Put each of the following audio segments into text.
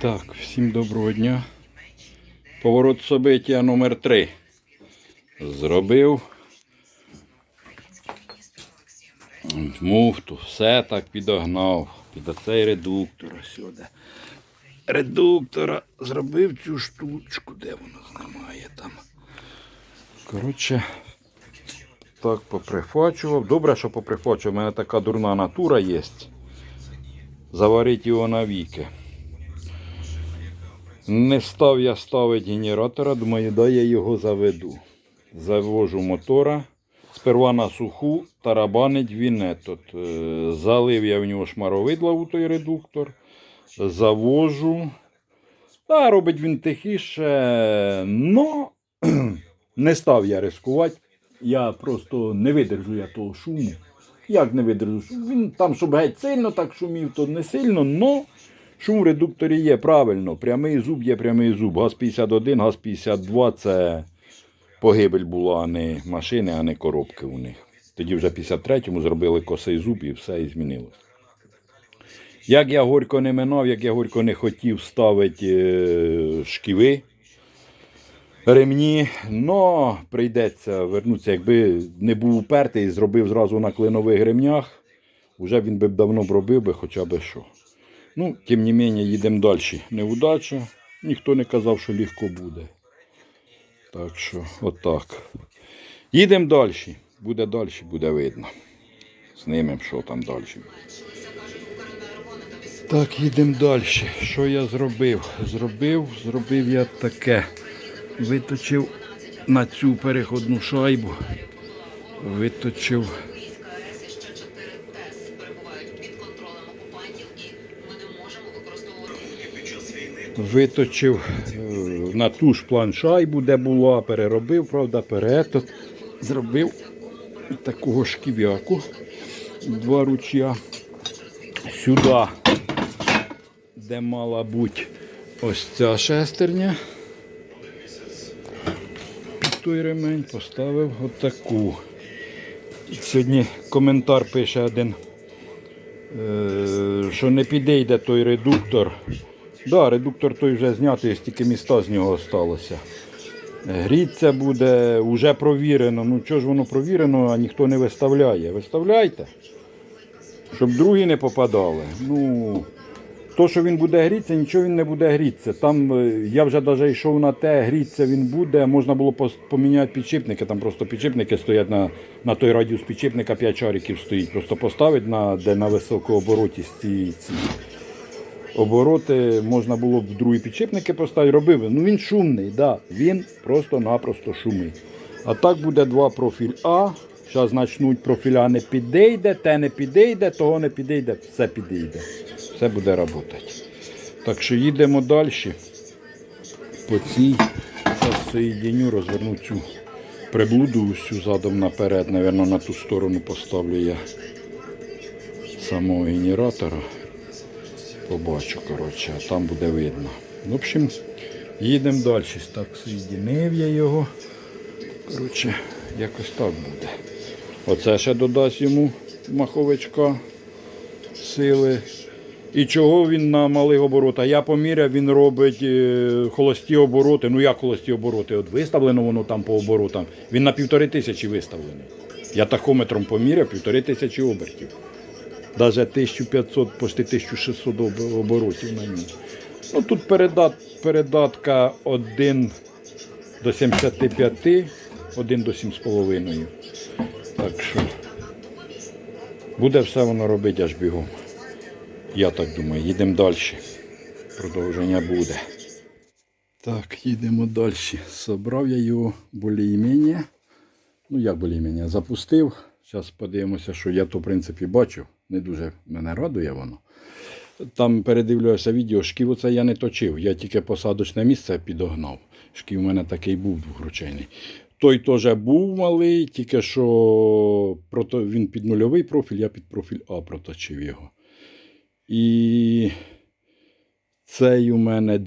Так, всім доброго дня. Поворот собиття номер 3 Зробив. Муфту, все так підогнав. Під оцей редуктор сюди. Редуктора зробив цю штучку, де воно знімає там. Коротше, так поприфачував. Добре, що поприфачував. У мене така дурна натура є. Заварити його навіки. Не став я ставити генератора, думаю, дай я його заведу. Завожу мотора. Сперва на суху тарабанить він етот. Е, Залив я в нього шмаровидла у той редуктор. Завожу. Та робить він тихіше. Но не став я рискувати. Я просто не видержу я того шуму. Як не видержу? Він там, щоб геть сильно так шумів, то не сильно, но шум в редукторі є правильно. Прямий зуб є прямий зуб. ГАЗ 51, ГАЗ 52 це погибель була, а не машини, а не коробки у них. Тоді вже в 53-му зробили косий зуб і все і змінилось. Як я горько не минав, як я горько не хотів ставити е, шківи, ремні, но прийдеться вернутися, якби не був упертий і зробив зразу на клинових ремнях, вже він би давно б робив би хоча б що. Ну, тим не менше, їдемо далі. Неудача. Ніхто не казав, що легко буде. Так що, отак. Їдемо далі. Буде далі, буде видно. Снимемо, що там далі. Так, їдемо далі. Що я зробив? Зробив, зробив я таке. Виточив на цю переходну шайбу. Виточив. Виточив е, на ту ж план шайбу, де була, переробив, правда, перетот. Зробив такого шків'яку. Два ручя. Сюди, де мала бути ось ця шестерня. Під той ремень поставив отаку. Сьогодні коментар пише один, е, що не підійде той редуктор. Да, редуктор той вже знятий, стільки міста з нього залишилося. Гріться буде, вже провірено. Ну чого ж воно провірено, а ніхто не виставляє. Виставляйте, щоб другі не попадали. Ну, то, що він буде грітися, нічого він не буде грітися. Там е, я вже навіть йшов на те, грітися він буде. Можна було поміняти підшипники. Там просто підшипники стоять на, на той радіус підшипника 5 шариків стоїть. Просто поставити на, де на високообороті ці, ці обороти можна було б другі підшипники поставити. Робив. Ну він шумний, да. він просто-напросто шумить. А так буде два профіль А. Зараз почнуть профіля не підійде, те не підійде, того не підійде, все підійде. Все буде працювати. Так що їдемо далі. По цій соєдиню, розверну цю приблуду усю задом наперед, Навірно, на ту сторону поставлю я самого генератора. Побачу, коротше, а там буде видно. В общем, їдемо далі. Так, соєдинив я його. Коротше, якось так буде. Оце ще додасть йому маховичка сили. І чого він на малих оборотах? Я поміряв, він робить е, холості обороти. Ну як холості обороти? От виставлено воно там по оборотам. Він на півтори тисячі виставлений. Я тахометром поміряв півтори тисячі обертів. Навіть 1500, почти 1600 оборотів на ній. Ну тут передат, передатка 1 до 75, 1 до 7,5. Так що буде все воно робити аж бігом. Я так думаю, їдемо далі. Продовження буде. Так, їдемо далі. Собрав я його більш-менш. Ну, як більш-менш, запустив. Зараз подивимося, що я то, в принципі, бачу. Не дуже мене радує воно. Там передивлюся відео, шків оце я не точив. Я тільки посадочне місце підогнав. Шків у мене такий був двохручейний. Той теж був малий, тільки що він під нульовий профіль, я під профіль А проточив його. І цей у мене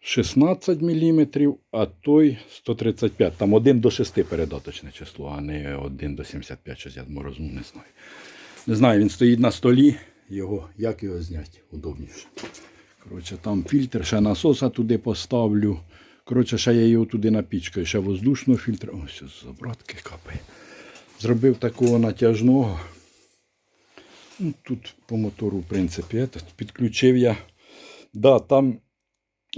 216 мм, а той 135. Там 1 до 6 передаточне число, а не 1 до 75, щось я морозну не знаю. Не знаю, він стоїть на столі. його, як його зняти удобніше. Коротше, там фільтр, ще насоса туди поставлю. Коротше, ще я його туди напічкаю, ще воздушного фільтра. Ось з обратки капає. Зробив такого натяжного. Ну, тут по мотору, в принципі, підключив я. Да, там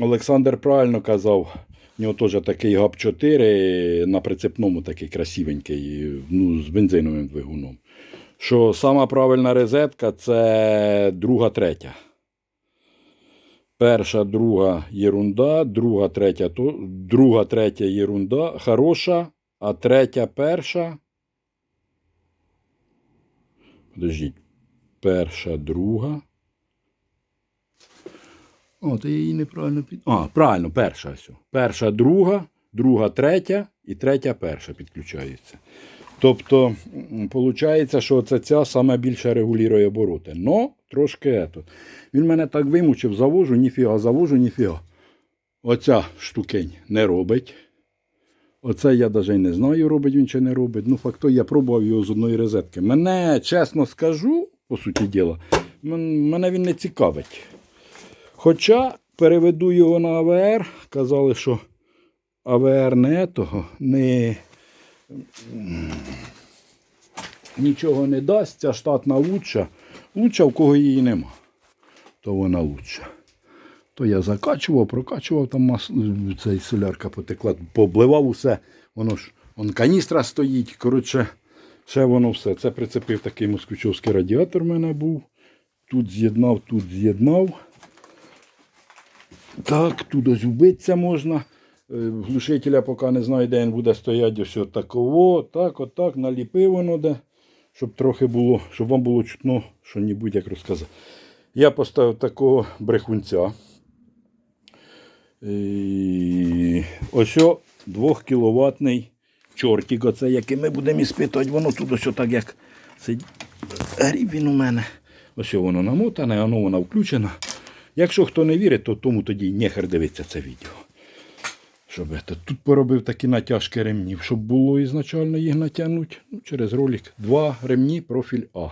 Олександр правильно казав, у нього теж такий ГАП-4 на прицепному такий красивенький, ну, з бензиновим двигуном. Що сама правильна розетка це друга, третя. Перша, друга єрунда, друга, третя, то, друга, третя єрунда, хороша, а третя, перша. Подождіть. Перша, друга. О, то я її неправильно під. А, правильно, перша. Все. Перша, друга, друга, третя і третя, перша підключаються. Тобто, виходить, що це ця саме більше регулює обороти. Но трошки ето. Він мене так вимучив, завожу, ніфіга, завожу, ніфіга. Оця штукень не робить. Оце я навіть не знаю, робить він чи не робить. Ну, факт той, я пробував його з одної розетки. Мене, чесно скажу, по суті діла, мене він не цікавить. Хоча переведу його на АВР, казали, що АВР не того, не нічого не дасть, ця штатна лучша. Лучша, в кого її нема, то вона лучша. То я закачував, прокачував там мас... цей солярка потекла, побливав усе. Воно ж он каністра стоїть. Коротше, ще воно все. Це прицепив такий москвичовський радіатор в мене був. Тут з'єднав, тут з'єднав. Так, тут ось вбитися можна. Е, Глушителя поки не знаю, де він буде стояти, ось таково, так, отак, наліпив воно де, щоб трохи було, щоб вам було чутно, що небудь як розказав. Я поставив такого брехунця. Ось о 2 кіловатний чортик, оце, який ми будемо іспитувати, воно тут ось так як сидить. Гріб він у мене. Ось воно намотане, воно вона включена. Якщо хто не вірить, то тому тоді нехер дивиться це відео. Щоб це. Тут поробив такі натяжки ремнів, щоб було ізначально їх натягнути. Ну, через ролик. Два ремні профіль А.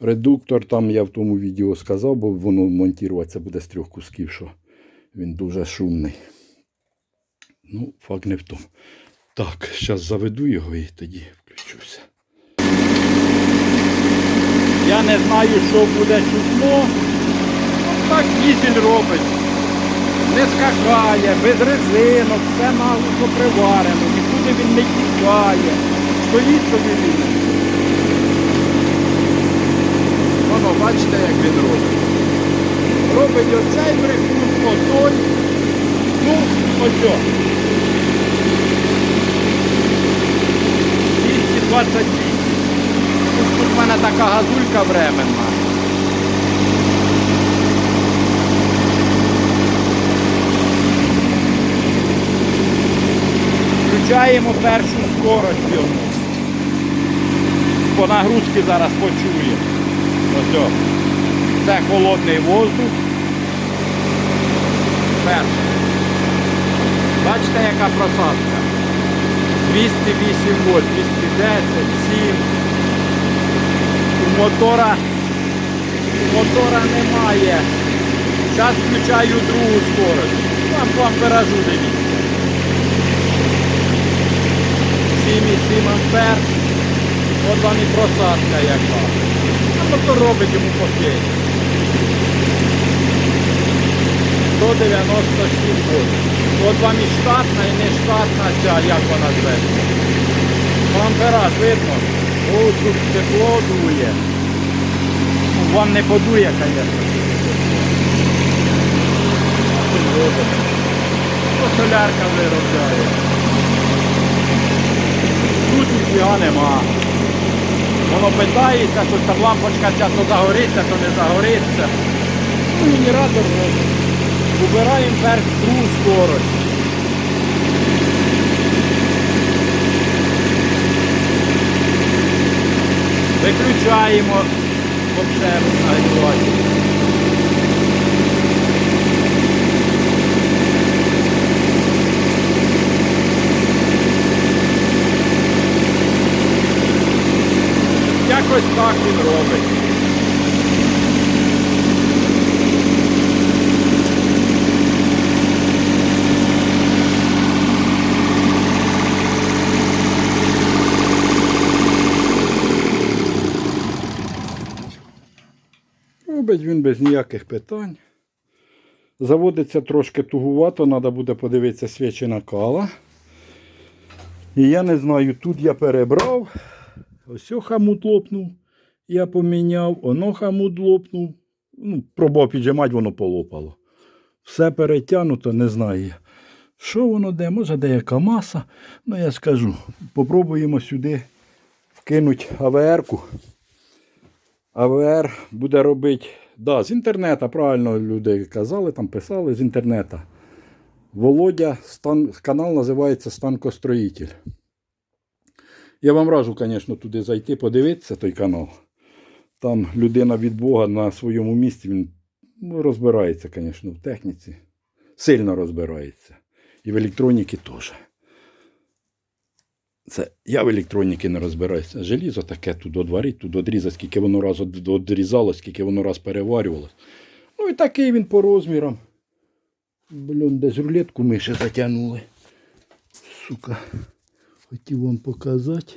Редуктор там я в тому відео сказав, бо воно монтуватися буде з трьох кусків, що він дуже шумний. Ну, факт не в тому. Так, зараз заведу його і тоді включуся. Я не знаю, що буде чутно. Так дізель робить. Не скакає, без резинок, все наглухо приварено, нікуди він не тікає. Стоїть собі він. Воно, бачите, як він робить. Робить оцей брехун, отой. Ну, ось. о. 228. Тут, тут в мене така газулька временна. Включаємо першу скорость йому. По нагрузці зараз почує. Ось. Це холодний воздух. Перший. Бачите, яка просадка? 208 вольт, 210, 7. У мотора, у мотора немає. Зараз включаю другу скорость. Там по амперажу дивіться. 7,7 ампер. От вам і просадка яка. А мотор робить йому покій. 197 вольт. От вам і штатна, і не штатна ця, як вона зветься. Ампераж видно. О, тут тепло дує. Ну, вам не подує, звісно. То солярка виробляє. Тут ніфіга нема. Воно питається, тут там лампочка ця то загориться, то не загориться. Ну, генератор. Убираємо перш другу скорость. Виключаємо обширну Якось так він робить. Робить він без ніяких питань. Заводиться трошки тугувато, треба буде подивитися свічі накала. І я не знаю, тут я перебрав. Ось хамут лопнув. Я поміняв, оно хамут лопнув. Ну, пробував піджимати, воно полопало. Все перетягнуто, не знаю. Що воно де? Може деяка маса. Ну я скажу, попробуємо сюди вкинути АВР-ку. АВР буде робити. Да, з інтернету, правильно люди казали, там писали з інтернету. Володя, стан, канал називається Станкостроїтель. Я вам раджу, звісно, туди зайти, подивитися той канал. Там людина від Бога на своєму місці, він ну, розбирається, звісно, в техніці. Сильно розбирається. І в електроніці теж. Це я в електроніці не розбираюся. Желізо таке тут одварить, тут одрізати, скільки воно раз од- одрізалось, скільки воно раз переварювалось. Ну і такий він по розмірам. Блін, десь рулетку ми ще затягнули. Сука. Хотів вам показати.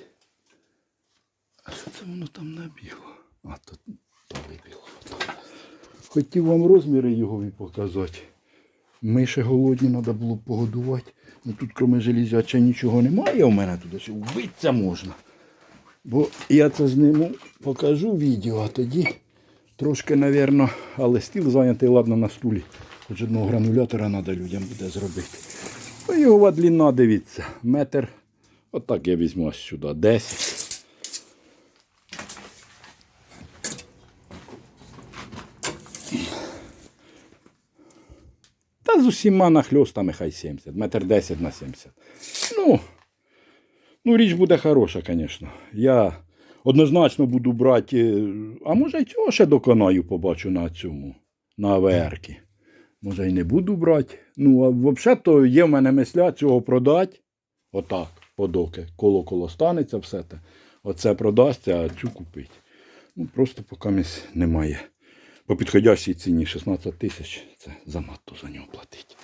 А що це воно там набігло? А, то, то вибігло. Хотів вам розміри його і показати. Ми ще голодні, треба було погодувати. Ну тут, крім железяча, нічого немає у мене туди, ще вбитися можна. Бо я це зніму, покажу відео, а тоді трошки, напевно, але стіл зайнятий, ладно, на стулі. Хоч одного гранулятора треба людям буде зробити. Ну, його длина, дивіться, метр. Отак я візьму ось сюди. 10. Та з усіма нахльостами хай 70, метр 10 на 70. Ну, ну річ буде хороша, звісно. Я однозначно буду брати, е, а може й цього ще доконаю, побачу на цьому, на АВР-ки. Може й не буду брати. Ну, а взагалі то є в мене мисля цього продати. Отак, подоки. Коло коло станеться все те. Оце продасться, а цю купить. Ну, просто поки місь немає. По підходящій ціні 16 тисяч це занадто за нього платить.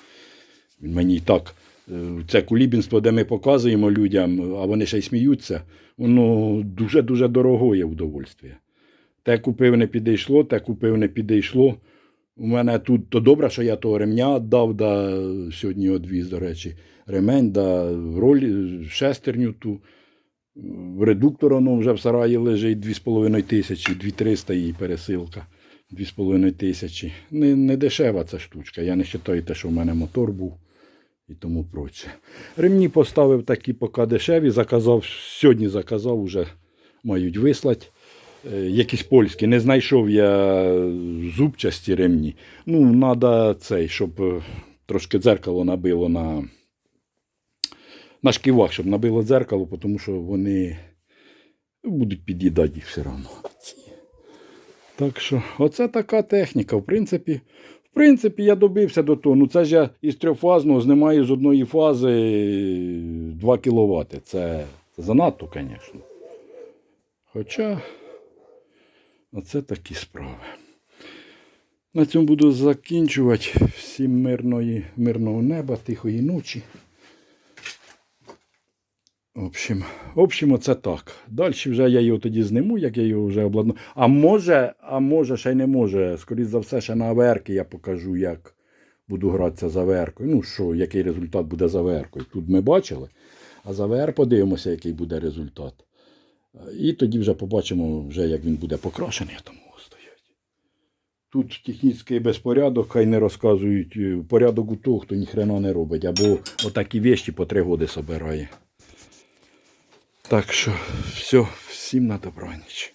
Він мені і так, е, це кулібінство, де ми показуємо людям, а вони ще й сміються, воно дуже-дуже дорогое удовольствие. Те купив, не підійшло, те купив, не підійшло. У мене тут то добре, що я того ремня дав, да, сьогодні одвіз, до речі, ремень, да, роль, шестерню ту. Редуктор воно вже в сараї лежить 2,5 тисячі, 2,300 її пересилка. 2,5 тисячі. Не, не дешева ця штучка. Я не вважаю те, що в мене мотор був і тому проче. Ремні поставив такі поки дешеві, заказав, сьогодні заказав, вже мають вислати. Е, Якісь польські. Не знайшов я зубчасті ремні. Ну, треба цей, щоб е, трошки дзеркало набило на, на шківах, щоб набило дзеркало, тому що вони будуть під'їдати їх все одно. Так що, оце така техніка. В принципі, в принципі, я добився до того. Ну це ж я із трьохфазного знімаю з одної фази 2 кВт. Це, занадто, звісно. Хоча, оце такі справи. На цьому буду закінчувати. Всім мирної, мирного неба, тихої ночі. В общем, в общем, оце так. Далі вже я його тоді зниму, як я його вже обладнав. А може, а може, ще й не може. Скоріше за все, ще на аверки я покажу, як буду гратися з аверкою. Ну що, який результат буде з аверкою. Тут ми бачили. А з АВР подивимося, який буде результат. І тоді вже побачимо, вже, як він буде покрашений, там стоять. Тут технічний безпорядок, хай не розказують. е, Порядок у того, хто ніхрена не робить. Або отакі вещі по три роки собирає. Так що, все, всім на добраніч.